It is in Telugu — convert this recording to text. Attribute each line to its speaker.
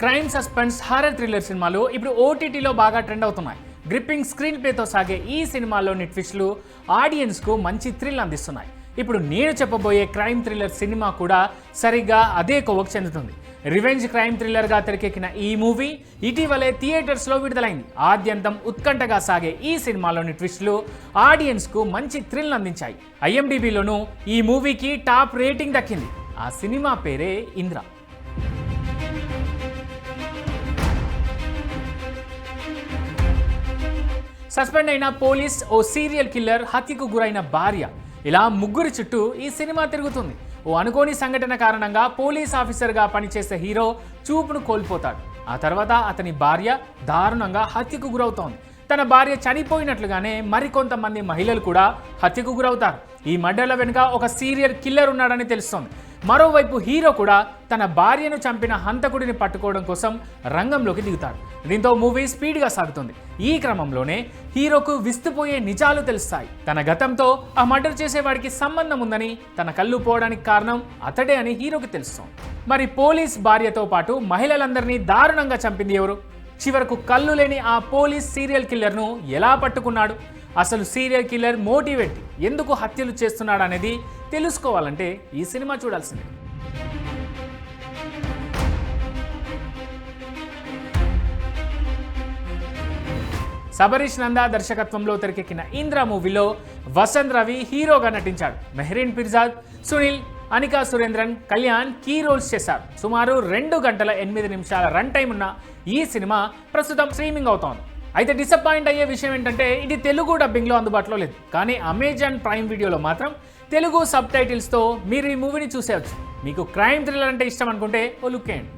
Speaker 1: క్రైమ్ సస్పెన్స్ హారర్ థ్రిల్లర్ సినిమాలు ఇప్పుడు ఓటీటీలో బాగా ట్రెండ్ అవుతున్నాయి. గ్రిప్పింగ్ స్క్రీన్ ప్లేతో సాగే ఈ సినిమాలోని ట్విస్టులు ఆడియన్స్కు మంచి థ్రిల్ అందిస్తున్నాయి. ఇప్పుడు నేను చెప్పబోయే క్రైమ్ థ్రిల్లర్ సినిమా కూడా సరిగ్గా అదే కొవ్వకు చెందుతుంది. రివెంజ్ క్రైమ్ థ్రిల్లర్గా తెరకెక్కిన ఈ మూవీ ఇటీవలే థియేటర్స్లో విడుదలైంది. ఆద్యంతం ఉత్కంఠగా సాగే ఈ సినిమాలోని ట్విస్టులు ఆడియన్స్కు మంచి థ్రిల్ అందించాయి. ఐఎండిబిలోనూ ఈ మూవీకి టాప్ రేటింగ్ దక్కింది. ఆ సినిమా పేరే ఇంద్ర. సస్పెండ్ అయిన పోలీస్ ఓ సీరియల్ కిల్లర్ హత్యకు గురైన భార్య. ఇలా ముగ్గురి చుట్టూ ఈ సినిమా తిరుగుతుంది. ఓ అనుకోని సంఘటన కారణంగా పోలీస్ ఆఫీసర్గా పనిచేసే హీరో చూపును కోల్పోతాడు. ఆ తర్వాత అతని భార్య దారుణంగా హత్యకు గురవుతోంది. తన భార్య చనిపోయినట్లుగానే మరికొంతమంది మహిళలు కూడా హత్యకు గురవుతారు. ఈ మర్డర్ల వెనుక ఒక సీరియల్ కిల్లర్ ఉన్నాడని తెలుస్తోంది. మరోవైపు హీరో కూడా తన భార్యను చంపిన హంతకుడిని పట్టుకోవడం కోసం రంగంలోకి దిగుతాడు. దీంతో మూవీ స్పీడ్గా సాగుతుంది. ఈ క్రమంలోనే హీరోకు విస్తుపోయే నిజాలు తెలుస్తాయి. తన గతంతో ఆ మర్డర్ చేసేవాడికి సంబంధం ఉందని తన కళ్ళు పోవడానికి కారణం అతడే అని హీరోకి తెలుస్తుంది. మరి పోలీస్ భార్యతో పాటు మహిళలందరినీ దారుణంగా చంపింది ఎవరు? చివరకు కళ్ళు లేని ఆ పోలీస్ సీరియల్ కిల్లర్ను ఎలా పట్టుకున్నాడు? అసలు సీరియల్ కిల్లర్ మోటివేట్ ఎందుకు హత్యలు చేస్తున్నాడు అనేది తెలుసుకోవాలంటే ఈ సినిమా చూడాల్సిందే. సబరీష్ నందా దర్శకత్వంలో తెరకెక్కిన ఇంద్ర మూవీలో వసంత్ రవి హీరోగా నటించాడు. మెహరీన్ పిర్జాద్ సునీల్ అనికా సురేంద్రన్ కళ్యాణ్ కీ రోల్స్ చేశారు. సుమారు రెండు గంటల ఎనిమిది నిమిషాల రన్ టైం ఉన్న ఈ సినిమా ప్రస్తుతం స్ట్రీమింగ్ అవుతోంది. అయితే డిసప్పాయింట్ అయ్యే విషయం ఏంటంటే ఇది తెలుగు డబ్బింగ్లో అందుబాటులో లేదు. కానీ అమెజాన్ ప్రైమ్ వీడియోలో మాత్రం తెలుగు సబ్ టైటిల్స్తో మీరు ఈ మూవీని చూసేవచ్చు మీకు క్రైమ్ థ్రిల్లర్ అంటే ఇష్టం అనుకుంటే ఓ లుక్ వేయండి.